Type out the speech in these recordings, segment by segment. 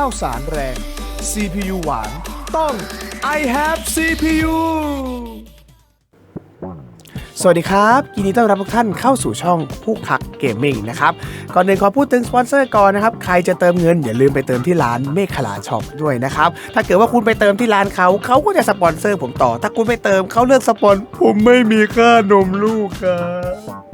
ข้าวสารแรง CPU หวานต้อง I have CPU สวัสดีครับยินดีต้อนรับทุกท่านเข้าสู่ช่องผู้คักเกมมิ่งนะครับ ก่อนอื่นขอพูดถึงสปอนเซอร์ก่อนนะครับ ใครจะเติมเงินอย่าลืมไปเติมที่ร้านเมฆขลาช็อปด้วยนะครับ ถ้าเกิดว่าคุณไปเติมที่ร้านเขาเขาก็จะสปอนเซอร์ผมต่อ ถ้าคุณไม่เติมเขาเลือกสปอน ผมไม่มีค่านมลูกครับ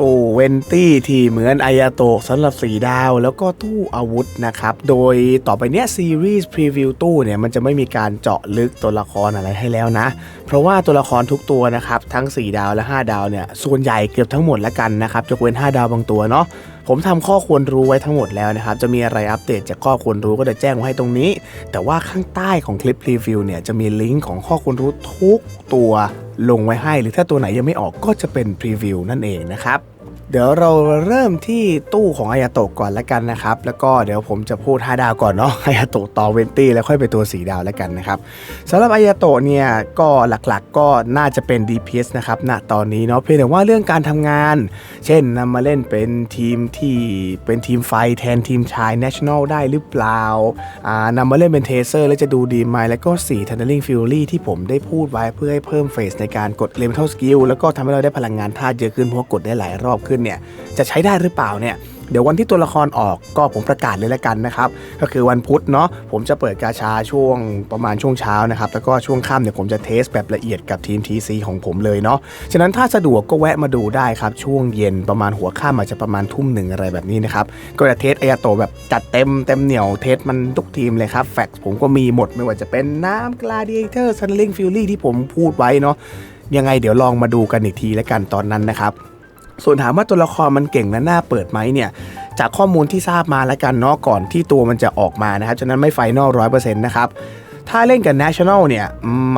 ตู้เวนตี้ที่เหมือนอายาโตะสำหรับสีดาว แล้วก็ตู้อาวุธนะครับ โดยต่อไปเนี้ยซีรีส์พรีวิวตู้เนี่ยมันจะไม่มีการเจาะลึกตัวละครอะไรให้แล้วนะ เพราะว่าตัวละครทุกตัวนะครับ ทั้ง 4 ดาวและ 5 ดาวเนี่ยส่วนใหญ่เกือบทั้งหมดแล้วกันนะครับยกเว้น 5 ดาวบางตัวเนาะ ผมทำข้อควรรู้ไว้ทั้งหมดแล้วนะครับ จะมีอะไรอัปเดตจากข้อควรรู้ก็จะแจ้งไว้ให้ตรงนี้ แต่ว่าข้างใต้ของคลิปรีวิวเนี่ยจะมีลิงก์ของข้อควรรู้ทุกตัวลงไว้ให้ หรือถ้าตัวไหนยังไม่ออกก็จะเป็นพรีวิวนั่นเองนะครับ เดี๋ยวเราเริ่มที่ตู้ของอายาโตะก่อนล้วกันนะครับ แล้วก็เดี๋ยวผมจะพูด5ดาวก่อนเนาะอายาโตะต่อเวนตี้แล้วค่อยไปตัว4ดาวแล้วกันนะครับสำหรับอายาโตะเนี่ยก็หลักๆก็น่าจะเป็น DPS นะครับณตอนนี้เนาะเพียงแต่ว่าเรื่องการทำงาน เช่นนำมาเล่นเป็นทีมที่เป็นทีมไฟแทนทีมชาย National ได้หรือเปล่าอ่านำมาเล่นเป็นเทเซอร์แล้วจะดูดีไหมแล้วก็4 Tunneling Fury ที่ผมได้พูดไว้เพื่อให้เพิ่มเฟสในการกด Elemental Skill แล้วก็ทำให้เราได้พลังงานธาตุเยอะขึ้นเพราะกดได้หลายรอบขึ้นเนี่ยจะใช้ได้หรือเปล่าเนี่ยเดี๋ยววันที่ตัวละครออกก็ผมประกาศเลยละกันนะครับ ก็คือวันพุธเนาะผมจะเปิดกาชาช่วงประมาณช่วงเช้านะครับ แล้วก็ช่วงค่ำเนี่ยผมจะเทสแบบละเอียดกับทีม TC ของผมเลยเนาะฉะนั้นถ้าสะดวกก็แวะมาดูได้ครับ ช่วงเย็นประมาณหัวค่ำอาจจะประมาณทุ่มหนึ่งอะไรแบบนี้นะครับ ก็จะเทสไอยาโตแบบจัดเต็มเต็มเหนียวเทสมันทุกทีมเลยครับแฟกผมก็มีหมดไม่ว่าจะเป็นน้ำ Gladiator Sunling Fury ที่ผมพูดไว้เนาะยังไงเดี๋ยวลองมาดูกันอีกทีแล้วกันตอนนั้นนะครับ ส่วนถามว่าตัวละครมันเก่งและน่าเปิดไหมเนี่ยจากข้อมูลที่ทราบมาแล้วกันเนาะก่อนที่ตัวมันจะออกมานะครับฉะนั้นไม่ไฟนอลร้อยเปอร์เซ็นต์นะครับ ถ้าเล่นกับ National เนี่ย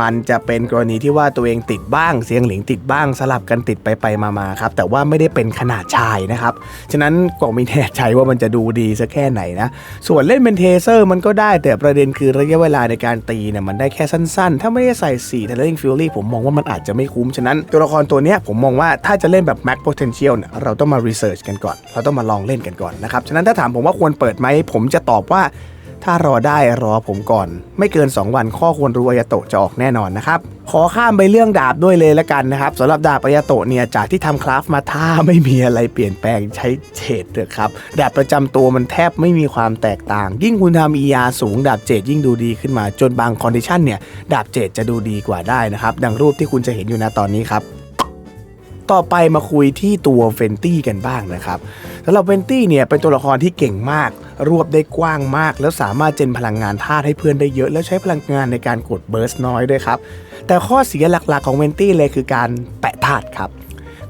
มันจะเป็นกรณีที่ว่าตัวเองติดบ้าง เสียงหลิงติดบ้างสลับกันติดไปไปมามาครับ แต่ว่าไม่ได้เป็นขนาดชายนะครับ ฉะนั้นก็ไม่แน่ใจว่ามันจะดูดีสักแค่ไหนนะ ส่วนเล่นเป็นเทเซอร์มันก็ได้แต่ประเด็นคือระยะเวลาในการตีเนี่ยมันได้แค่สั้นๆ ถ้าไม่ได้ใส่4 t a l e n t Fury ผมมองว่ามันอาจจะไม่คุ้ม ฉะนั้นตัวละครตัวเนี้ยผมมองว่าถ้าจะเล่นแบบ Max Potential เนี่ยเราต้องมา research กันก่อน เราต้องมาลองเล่นกันก่อนนะครับ ฉะนั้นถ้าถามผมว่าควรเปิดไหมผมจะตอบว่า ถ้ารอได้รอผมก่อน ไม่เกิน 2 วันข้อควรรู้อายโตะจะออกแน่นอนนะครับ ขอข้ามไปเรื่องดาบด้วยเลยละกันนะครับสำหรับดาบอายโตะเนี่ยจากที่ทำคราฟมาถ้าไม่มีอะไรเปลี่ยนแปลงใช้เฉดเถอะครับดาบประจำตัวมันแทบไม่มีความแตกต่าง ยิ่งคุณทำอียาสูงดาบเจดยิ่งดูดีขึ้นมาจนบางคอนดิชันเนี่ยดาบเจดจะดูดีกว่าได้นะครับดังรูปที่คุณจะเห็นอยู่นะตอนนี้ครับ ต่อไปมาคุยที่ตัวเฟนตี้กันบ้างนะครับสำหรับเฟนตี้เนี่ยเป็นตัวละครที่เก่งมาก รวบได้กว้างมาก แล้วสามารถเจนพลังงานธาตุให้เพื่อนได้เยอะ แล้วใช้พลังงานในการกดเบิร์สน้อยด้วยครับ แต่ข้อเสียหลักๆของเวนตี้เลยคือการแปะธาตุครับ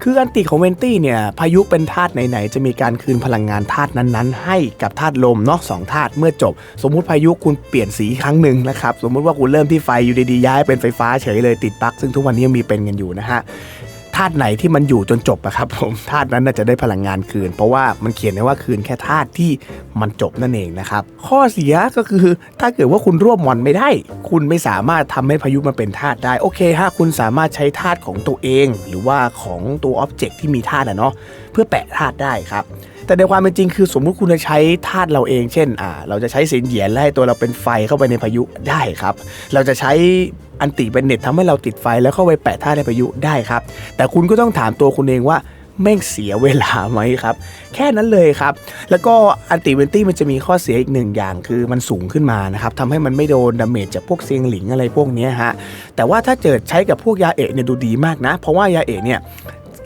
คืออันติของเวนตี้เนี่ยพายุเป็นธาตุไหนๆจะมีการคืนพลังงานธาตุนั้นๆ ให้กับธาตุลมเนาะสองธาตุเมื่อจบ สมมุติพายุคุณเปลี่ยนสีครั้งหนึ่งนะครับสมมุติว่าคุณเริ่มที่ไฟอยู่ดีๆย้ายเป็นไฟฟ้าเฉยเลยติดปลั๊กซึ่งทุกวันนี้ยังมีเป็นกันอยู่นะฮะ ธาตุไหนที่มันอยู่จนจบอะครับผมธาตุนั้นน่าจะได้พลังงานคืน เพราะว่ามันเขียนไว้ว่าคืนแค่ธาตุที่มันจบนั่นเองนะครับข้อเสียก็คือถ้าเกิดว่าคุณรวบมอนไม่ได้ คุณไม่สามารถทำให้พายุมันเป็นธาตุได้โอเคฮะคุณสามารถใช้ธาตุของตัวเอง หรือว่าของตัวอ็อบเจกต์ที่มีธาตุอะเนาะเพื่อแปะธาตุได้ครับ แต่ในความเป็นจริงคือสมมุติคุณจะใช้ธาตุเราเอง เช่นอ่าเราจะใช้สินเหยียนไล่ตัวเราเป็นไฟเข้าไปในพายุได้ครับ เราจะใช้อันติเป็นเน็ตทำให้เราติดไฟแล้วเข้าไปแปะธาตุในพายุได้ครับ แต่คุณก็ต้องถามตัวคุณเองว่าแม่งเสียเวลาไหมครับ แค่นั้นเลยครับ แล้วก็อันติเวนตี้มันจะมีข้อเสียอีกหนึ่งอย่างคือมันสูงขึ้นมานะครับทำให้มันไม่โดนดาเมจจากพวกเซียงหลิงอะไรพวกนี้ฮะแต่ว่าถ้าเกิดใช้กับพวกยาเอะเนี่ยดูดีมากนะ เพราะว่ายาเอะเนี่ย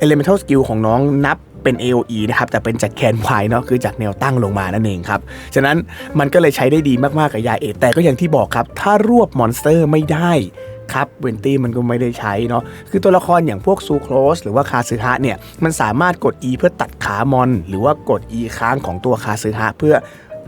Elemental Skill ของน้องนับ เป็น AOE นะครับแต่เป็นจากแคนไวเนาะคือจากแนวตั้งลงมานั่นเองครับฉะนั้นมันก็เลยใช้ได้ดีมากๆกับยาเอแต่ก็อย่างที่บอกครับ ถ้ารวบมอนสเตอร์ไม่ได้ครับเวนตี้มันก็ไม่ได้ใช้เนาะคือตัวละครอย่างพวกซูโครสหรือว่าคาซึฮะเนี่ยมันสามารถกด E เพื่อตัดขามอน หรือว่ากด E ค้างของตัวคาซึฮะเพื่อ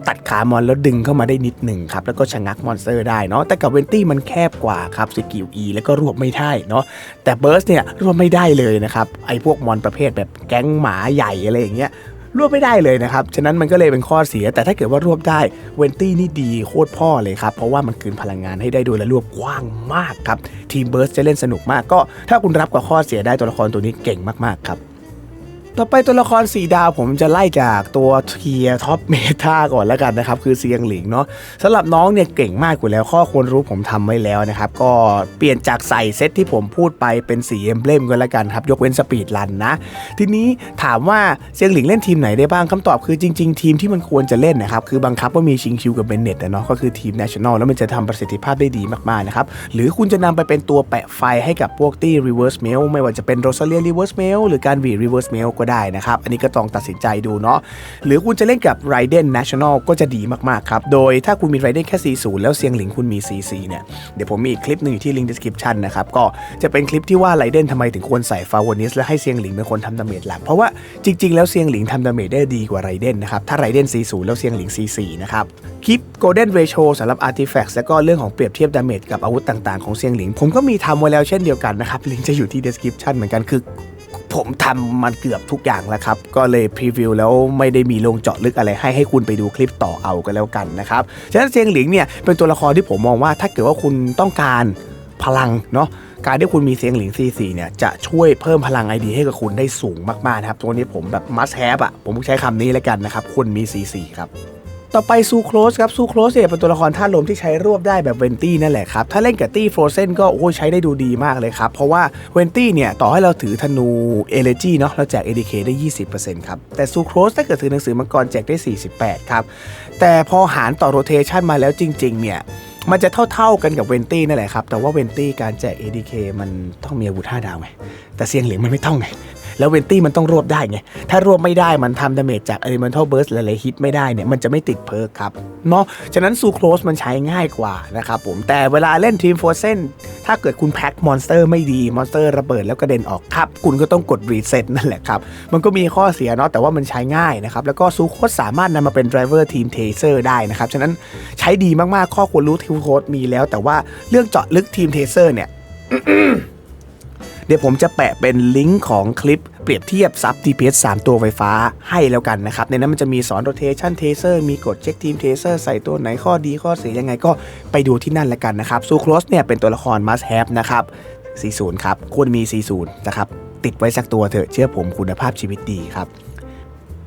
ตัดขามอนแล้วดึงเข้ามาได้นิดหนึ่งครับแล้วก็ชะงักมอนสเตอร์ได้เนาะแต่กับเวนตี้มันแคบกว่าครับสกิล E แล้วก็รวบไม่ได้เนาะแต่เบิร์สเนี่ยรวบไม่ได้เลยนะครับไอ้พวกมอนประเภทแบบแก๊งหมาใหญ่อะไรอย่างเงี้ยรวบไม่ได้เลยนะครับ ฉะนั้นมันก็เลยเป็นข้อเสีย แต่ถ้าเกิดว่ารวบได้เวนตี้นี่ดีโคตรพ่อเลยครับ เพราะว่ามันคืนพลังงานให้ได้ด้วยและรวบกว้างมากครับ ทีมเบิร์สจะเล่นสนุกมากก็ ถ้าคุณรับกับข้อเสียได้ตัวละครตัวนี้เก่งมากๆครับ ต่อไปตัวละครสีดาวผมจะไล่จากตัวเทียท็อปเมตาก่อนแล้วกันนะครับ คือเซียงหลิงเนาะสำหรับน้องเนี่ยเก่งมากอยู่แล้ว ข้อควรรู้ผมทำไว้แล้วนะครับ ก็เปลี่ยนจากใส่เซตที่ผมพูดไปเป็นสีเอ็มเบลมกันแล้วกันครับ ยกเว้นสปีดรันนะ ทีนี้ถามว่าเซียงหลิงเล่นทีมไหนได้บ้างคำตอบคือจริง ๆ ทีมที่มันควรจะเล่นนะครับ คือบังคับว่ามีชิงคิวกับเบนเน็ตนะเนาะก็คือทีม national แล้วมันจะทำประสิทธิภาพได้ดีมากๆนะครับหรือคุณจะนำไปเป็นตัวแปะไฟให้กับพวกตี้ reverse mail ไม่ว่าจะเป็น rosalia reverse mail หรือการวี reverse mail ก็ได้นะครับ อันนี้ก็ต้องตัดสินใจดูเนาะหรือคุณจะเล่นกับ Raiden National ก็จะดีมากๆครับ โดยถ้าคุณมี Raiden แค่ 40 แล้วเซียงหลิงคุณมี 44 เนี่ย เดี๋ยวผมมีอีกคลิปหนึ่งอยู่ที่ link description นะครับ ก็จะเป็นคลิปที่ว่า Raiden ทำไมถึงควรใส่ฟาวนิสและให้เซียงหลิงเป็นคนทำดาเมจหลัก เพราะว่าจริง ๆ แล้วเซียงหลิงทำดาเมจได้ดีกว่า Raiden นะครับ ถ้า Raiden 40 แล้วเซียงหลิง 44 นะครับ คลิป Golden Ratio สำหรับ Artifacts แล้วก็เรื่องของเปรียบเทียบดาเมจกับอาวุธต่างๆของเซียงหลิง ผมก็มีทำไว้แล้วเช่นเดียวกันนะครับลิงก์จะอยู่ที่ description เหมือนกันคือ ผมทำมันเกือบทุกอย่างแล้วครับ ก็เลยพรีวิวแล้วไม่ได้มีลงเจาะลึกอะไรให้ให้คุณไปดูคลิปต่อเอากันแล้วกันนะครับ ฉะนั้นเซียงหลิงเนี่ยเป็นตัวละครที่ผมมองว่าถ้าเกิดว่าคุณต้องการพลังเนาะการที่คุณมีเซียงหลิง C4 เนี่ยจะช่วยเพิ่มพลังไอดีให้กับคุณได้สูงมากๆนะครับ ตัวนี้ผมแบบ must have อะผมใช้คำนี้แล้วกันนะครับคุณมี C4 ครับ ต่อไปซูโครสครับซูโครสเนี่ยเป็นตัวละครท่าลมที่ใช้รวบได้แบบเวนตี้นั่นแหละครับ ถ้าเล่นกับตี้ฟรเซนก็โอ้ใช้ได้ดูดีมากเลยครับ เพราะว่าเวนตี้เนี่ย ต่อให้เราถือธนูเอเลจีเนาะเราแจก ADK ได้ 20%ครับ แต่ซูโครสถ้าเกิดถือหนังสือมังกรแจกได้ 48 ครับ แต่พอหารต่อโรเทชันมาแล้วจริง ๆ เนี่ยมันจะเท่า ๆกันกับเวนตี้นั่นแหละครับ แต่ว่าเวนตี้การแจก ADK มันต้องมีอาวุธ5ดาวไง แต่เซียงเหลียงมันไม่ต้องไง แล้วเวนตี้มันต้องรวบได้ไง ถ้ารวบไม่ได้มันทำดาเมจจาก Elemental Burst หลายๆฮิตไม่ได้เนี่ยมันจะไม่ติดเพิร์กครับเนาะฉะนั้นซูโครสมันใช้ง่ายกว่านะครับผมแต่เวลาเล่นทีมโฟเซนถ้าเกิดคุณแพ็คมอนสเตอร์ไม่ดีมอนสเตอร์ระเบิดแล้วกระเด็นออกครับ คุณก็ต้องกดรีเซ็ตนั่นแหละครับมันก็มีข้อเสียเนาะแต่ว่ามันใช้ง่ายนะครับแล้วก็ซูโคสสามารถนำมาเป็นไดรเวอร์ทีมเทเซอร์ได้นะครับฉะนั้นใช้ดีมากๆข้อควรรู้ทีมโค้ดมีแล้ว แต่ว่าเรื่องเจาะลึกทีมเทเซอร์เนี่ย เดี๋ยวผมจะแปะเป็นลิงก์ของคลิปเปรียบเทียบซับ TPS 3 ตัวไฟฟ้าให้แล้วกันนะครับ ในนั้นมันจะมีสอน rotation taser มีกดเช็คทีม taser ใส่ตัวไหนข้อดีข้อเสียยังไงก็ไปดูที่นั่นแล้วกันนะครับซูโครสเนี่ยเป็นตัวละคร must have นะครับ 40 ครับ ควรมี 40 นะครับ ติดไว้สักตัวเถอะเชื่อผมคุณภาพชีวิตดีครับ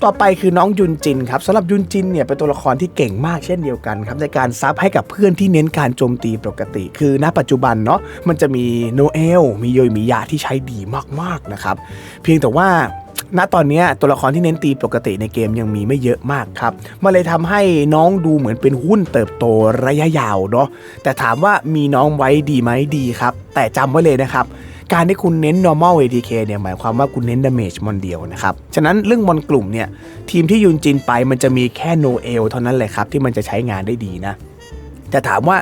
ต่อไปคือน้องยุนจินครับสำหรับยุนจินเนี่ยเป็นตัวละครที่เก่งมากเช่นเดียวกันครับในการซับให้กับเพื่อนที่เน้นการโจมตีปกติ คือณปัจจุบันเนาะมันจะมีโนเอลมีโยยมิยะที่ใช้ดีมากๆนะครับ เพียงแต่ว่าณตอนนี้ตัวละครที่เน้นตีปกติในเกมยังมีไม่เยอะมากครับมันเลยทำให้น้องดูเหมือนเป็นหุ้นเติบโตระยะยาวเนาะแต่ถามว่ามีน้องไว้ดีไหมดีครับ แต่จำไว้เลยนะครับ การที่คุณเน้น normal ATK เนี่ยหมายความว่าคุณเน้น damage มอนเดียวนะครับ ฉะนั้นเรื่องมอนกลุ่มเนี่ยทีมที่ยุนจินไปมันจะมีแค่ no l เท่านั้นแหละครับที่มันจะใช้งานได้ดีนะแต่ถามว่า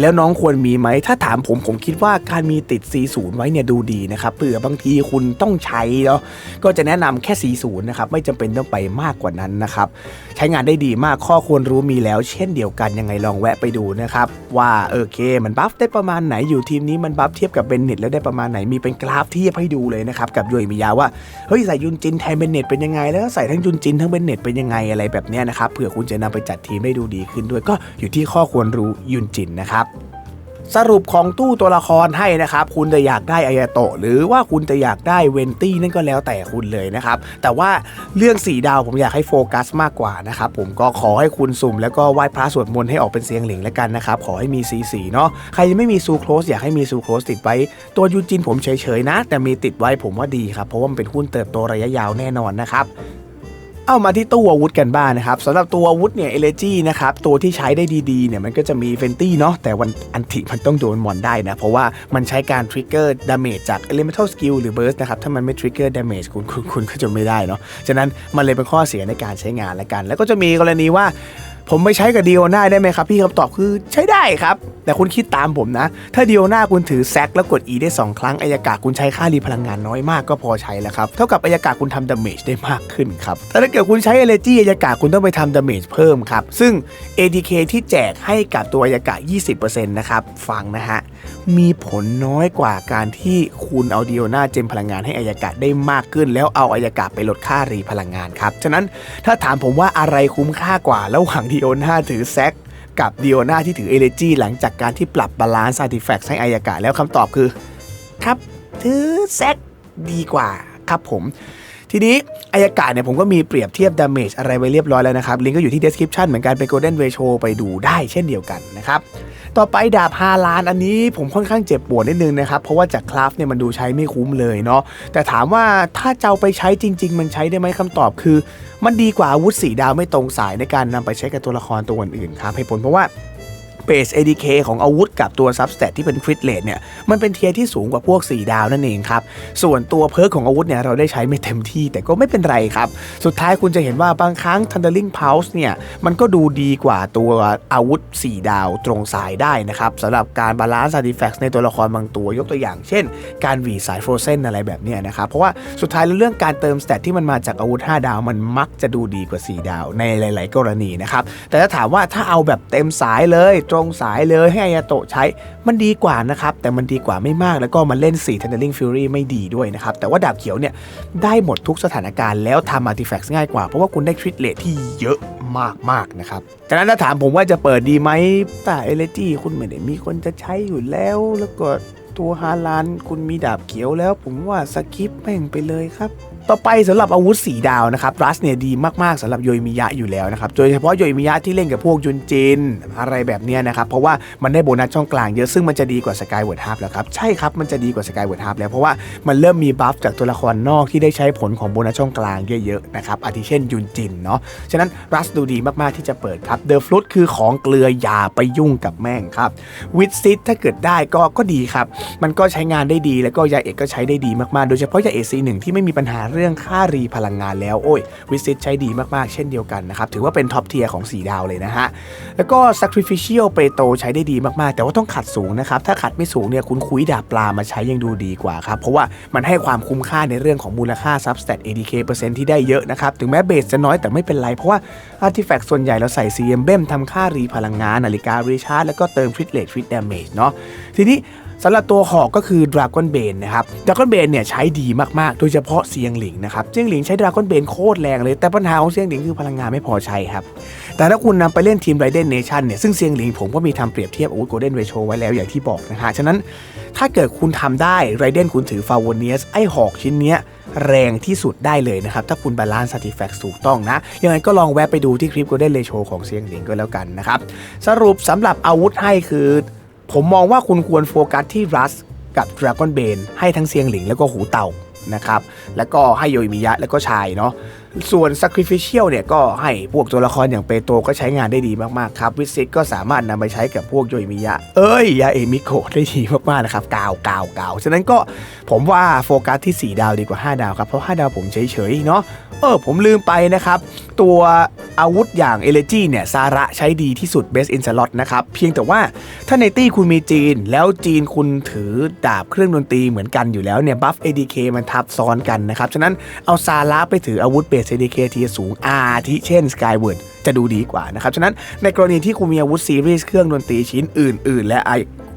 แล้วน้องควรมีไหม ถ้าถามผมผมคิดว่าการมีติด C0 ไว้เนี่ยดูดีนะครับเผื่อบางทีคุณต้องใช้เนาะก็จะแนะนำแค่ C0 นะครับไม่จำเป็นต้องไปมากกว่านั้นนะครับใช้งานได้ดีมากข้อควรรู้มีแล้ว เช่นเดียวกันยังไงลองแวะไปดูนะครับว่าโอเค มันบัฟได้ประมาณไหนอยู่ทีมนี้มันบัฟเทียบกับเบนเน็ตแล้วได้ประมาณไหนมีเป็นกราฟเทียบให้ดูเลยนะครับกับโยยมิยาว่าเฮ้ยใส่ยุนจินแทนเบนเน็ตเป็นยังไง แล้วใส่ทั้งยุนจินทั้งเบนเน็ตเป็นยังไงอะไรแบบเนี้ยนะครับเผื่อคุณจะนำไปจัดทีมได้ดูดีขึ้นด้วยก็อยู่ที่ข้อควรรู้ยุนจินนะครับสรุปของตู้ตัวละครให้นะครับ คุณจะอยากได้อายาโตะหรือว่าคุณจะอยากได้เวนตี้นั่นก็แล้วแต่คุณเลยนะครับ แต่ว่าเรื่องสีดาวผมอยากให้โฟกัสมากกว่านะครับ ผมก็ขอให้คุณสุ่ม แล้วก็ไหว้พระสวดมนต์ให้ออกเป็นเสียงหลิงแล้วกันนะครับ ขอให้มีสีสีเนาะใครยังไม่มีซูโครสอยากให้มีซูโครสติดไว้ ตัวยูจินผมเฉยๆนะ แต่มีติดไว้ผมว่าดีครับเพราะว่ามันเป็นหุ้นเติบโตระยะยาวแน่นอนนะครับ เอามาที่ตู้อาวุธกันบ้างนะครับสำหรับตัวอาวุธเนี่ยเอเลจีนะครับตัวที่ใช้ได้ดีๆเนี่ยมันก็จะมีเฟนตี้เนาะแต่วันอันติมันต้องโดนมอนได้นะ เพราะว่ามันใช้การทริกเกอร์ดาเมจจาก Elemental Skill หรือ Burst นะครับ ถ้ามันไม่ทริกเกอร์ดาเมจคุณคุณคุณก็จะไม่ได้เนาะฉะนั้นมันเลยเป็นข้อเสียในการใช้งานละกัน แล้วก็จะมีกรณีว่า ผมไปใช้กับดีโอนาได้ไหมครับ พี่คำตอบคือใช้ได้ครับ แต่คุณคิดตามผมนะ ถ้าดีโอนาคุณถือแซกแล้วกด E ได้ 2 ครั้งอายากาศคุณใช้ค่ารีพลังงานน้อยมากก็พอใช้แล้วครับ เท่ากับอายากาศคุณทำดาเมจได้มากขึ้นครับแต่ถ้าเกิดคุณใช้เอเลจีอายากาศคุณต้องไปทำดาเมจเพิ่มครับ ซึ่ง ADK ที่แจกให้กับตัวอายากาศ20%นะครับฟังนะฮะ มีผลน้อยกว่าการที่คุณเอาดีโอนาเจมพลังงานให้อายกาศได้มากขึ้น แล้วเอาอายกาศไปลดค่ารีพลังงานครับ ฉะนั้นถ้าถามผมว่าอะไรคุ้มค่ากว่า ระหว่างดีโอนาถือแซกกับดีโอนาที่ถือเอเลจีหลังจากการที่ปรับบาลานซ์อาร์ติแฟกต์ให้อายกาศแล้วคำตอบคือ ครับ ถือแซกดีกว่าครับผมทีนี้อายกาศเนี่ยผมก็มีเปรียบเทียบดาเมจอะไรไว้เรียบร้อยแล้วนะครับ ลิงก์ก็อยู่ที่ description เหมือนกันเป็น golden ratio ไปดูได้เช่นเดียวกันนะครับ ต่อไปดาบฮาลานอันนี้ผมค่อนข้างเจ็บปวดนิดนึงนะครับ เพราะว่าจากคราฟเนี่ยมันดูใช้ไม่คุ้มเลยเนาะแต่ถามว่าถ้าจะเอาไปใช้จริง ๆ มันใช้ได้ไหมคำตอบคือ มันดีกว่าอาวุธสีดาวไม่ตรงสายในการนำไปใช้กับตัวละครตัวอื่นๆครับเหตุผลเพราะว่า เบส ADK ของอาวุธกับตัว Substat ที่เป็นคริ t เล e เนี่ยมันเป็นเทียร์ที่สูงกว่าพวก 4 ดาวนั่นเองครับส่วนตัวเพิร์กของอาวุธเนี่ยเราได้ใช้ไม่เต็มที่แต่ก็ไม่เป็นไรครับ สุดท้ายคุณจะเห็นว่าบางครั้ง Thundering Pulse เนี่ยมันก็ดูดีกว่าตัวอาวุธ 4 ดาวตรงสายได้นะครับสำหรับการบาลานซ์ artifacts ในตัวละครบางตัวยกตัวอย่าง เช่น การหวีสาย Frozen อะไรแบบนี้นะครับเพราะว่าสุดท้ายแล้วเรื่องการเติมสเตตที่มันมาจากอาวุธ 5 ดาว มันมักจะดูดีกว่า 4 ดาวในหลาย ๆ กรณีนะครับแต่ถ้าถามว่าถ้าเอาแบบเต็มสายเลยตรงสายเลยให้อายาโตะใช้มันดีกว่านะครับ แต่มันดีกว่าไม่มากแล้วก็มันเล่น4 Thundering Fury ไม่ดีด้วยนะครับ แต่ว่าดาบเขียวเนี่ยได้หมดทุกสถานการณ์แล้วทำ artifacts ง่ายกว่า เพราะว่าคุณได้ทริตเลทที่เยอะมากๆนะครับจากนั้นถ้าถามผมว่าจะเปิดดีไหมแต่เอเลจีคุณไม่ได้มีคนจะใช้อยู่แล้วแล้วก็ตัวฮาลานคุณมีดาบเขียวแล้ว ผมว่าสกิปแม่งไปเลยครับ ต่อไปสำหรับอาวุธสีดาวนะครับรัสเนี่ยดีมากๆสำหรับโยมิยะอยู่แล้วนะครับโดยเฉพาะโยมิยะที่เล่นกับพวกยุนจินอะไรแบบเนี้ยนะครับเพราะว่ามันได้โบนัสช่องกลางเยอะซึ่งมันจะดีกว่าสกายเวิร์ดฮาร์แล้วครับใช่ครับมันจะดีกว่าสกายเวิร์ดฮาร์แล้วเพราะว่ามันเริ่มมีบัฟจากตัวละครนอกที่ได้ใช้ผลของโบนัสช่องกลางเยอะๆนะครับอาทิเช่นยุนจินเนาะฉะนั้นรัสดูดีมากๆที่จะเปิดครับเดอะฟลุตคือของเกลืออย่าไปยุ่งกับแม่งครับวิดซิตถ้าเกิดได้ก็ก็ดีครับมันก็ใช้งานได้ดีแล้วก็ยาเอกก็ใช้ได้ดีมากๆ โดยเฉพาะยาเอกซีหนึ่งที่ไม่มีปัญหาเรื่องค่ารีพลังงานแล้วโอ้ยวิซิตใช้ดีมากๆ เช่นเดียวกันนะครับ ถือว่าเป็นท็อปเทียร์ของ 4 ดาวเลยนะฮะ แล้วก็ sacrificial เปโตใช้ได้ดีมากๆ แต่ว่าต้องขัดสูงนะครับ ถ้าขัดไม่สูงเนี่ยคุณคุยดาบปลามาใช้ยังดูดีกว่าครับ เพราะว่ามันให้ความคุ้มค่าในเรื่องของมูลค่า substat ADK เปอร์เซ็นต์ที่ได้เยอะนะครับ ถึงแม้เบสจะน้อยแต่ไม่เป็นไร เพราะว่า artifact ส่วนใหญ่เราใส่ CM เบมทำค่ารีพลังงานนาฬิการีชาร์จแล้วก็เติม crit rate crit damage เนาะทีนี้ สำหรับตัวหอกก็คือ Dragon Bane นะครับ Dragon Bane เนี่ยใช้ดีมากๆ โดยเฉพาะเซียงหลิงนะครับเซียงหลิงใช้ Dragon Bane โคตรแรงเลย แต่ปัญหาของเซียงหลิงคือพลังงานไม่พอใช้ครับ แต่ถ้าคุณนำไปเล่นทีม Raiden Nation เนี่ยซึ่งเซียงหลิงผมก็มีทำเปรียบเทียบอาวุธ Golden Ratio ไว้แล้วอย่างที่บอกนะฮะฉะนั้นถ้าเกิดคุณทำได้ Raiden คุณถือ f a v o n i u s ไอหอกชิ้นเนี้ยแรงที่สุดได้เลยนะครับ ถ้าคุณบาลานซ์ Artifact ถูกต้องนะ ยังไงก็ลองแวะไปดูที่คลิป Golden Ratio ของเซียงหลิงก็แล้วกันนะครับ สรุปสำหรับอาวุธให้คือ ผมมองว่าคุณควรโฟกัสที่รัสกับ Dragon Bane ให้ทั้งเซียงหลิงแล้วก็หูเต่านะครับ แล้วก็ให้โยอิมิยะแล้วก็ชายเนาะ ส่วน Sacrificial เนี่ยก็ให้พวกตัวละครอย่างเปโตรก็ใช้งานได้ดีมากๆครับวิสิตก็สามารถนำไปใช้กับพวกโยอิมิยะ เอ้ยยาเอมิโกะได้ดีมากๆนะครับกาวกาวกาวฉะนั้นก็ผมว่าโฟกัสที่ 4 ดาวดีกว่า 5 ดาวครับ เพราะ 5 ดาวผมเฉยๆเนาะเออผมลืมไปนะครับ ตัวอาวุธอย่างเอเลจีเนี่ยซาระใช้ดีที่สุด Best in Slot นะครับเพียงแต่ว่าถ้าในตี้คุณมีจีน แล้วจีนคุณถือดาบเครื่องดนตรีเหมือนกันอยู่แล้วเนี่ยบัฟ ADK มันทับซ้อนกันนะครับฉะนั้นเอาซาระไปถืออาวุธเบส ADK ทีสูงอาทิเช่น Skyward จะดูดีกว่านะครับ ฉะนั้นในกรณีที่คุณมีอาวุธซีรีส์เครื่องดนตรีชิ้นอื่น ๆ และไอ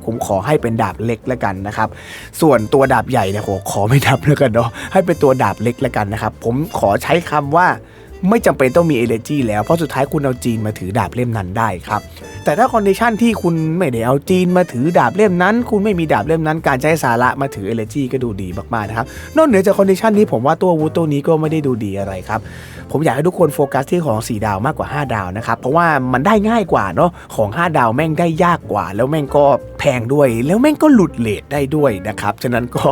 ผมขอให้เป็นดาบเล็กแล้วกันนะครับ ส่วนตัวดาบใหญ่เนี่ยโหขอไม่นับแล้วกันเนาะให้เป็นตัวดาบเล็กแล้วกันนะครับ ผมขอใช้คำว่า ไม่จำเป็นต้องมีเอเลจีแล้ว เพราะสุดท้ายคุณเอาจีนมาถือดาบเล่มนั้นได้ครับ แต่ถ้าคอนดิชันที่คุณไม่ได้เอาจีนมาถือดาบเล่มนั้น คุณไม่มีดาบเล่มนั้น การใช้สาระมาถือเอเลจีก็ดูดีมากๆนะครับนอกเหนือจากคอนดิชันนี้ผมว่าตัววุธตัวนี้ก็ไม่ได้ดูดีอะไรครับผมอยากให้ทุกคนโฟกัสที่ของ 4 ดาวมากกว่า 5 ดาวนะครับเพราะว่ามันได้ง่ายกว่าเนาะของ 5 ดาวแม่งได้ยากกว่า แล้วแม่งก็แพงด้วย แล้วแม่งก็หลุดเลทได้ด้วยนะครับฉะนั้นก็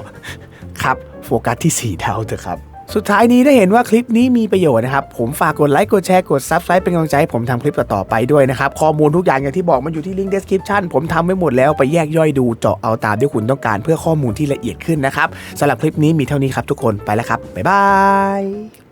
ครับโฟกัสที่ 4 ดาวเถอะครับ สุดท้ายนี้ได้เห็นว่าคลิปนี้มีประโยชน์นะครับ ผมฝากกดไลค์กดแชร์กดซับสไครป์เป็นกำลังใจให้ผมทำคลิปต่อๆไปด้วยนะครับ ข้อมูลทุกอย่างอย่างที่บอกมันอยู่ที่ลิงก์เดสคริปชันผมทำไว้หมดแล้วไปแยกย่อยดูเจาะเอาตามที่คุณต้องการเพื่อข้อมูลที่ละเอียดขึ้นนะครับสำหรับคลิปนี้มีเท่านี้ครับทุกคนไปแล้วครับบ๊ายบาย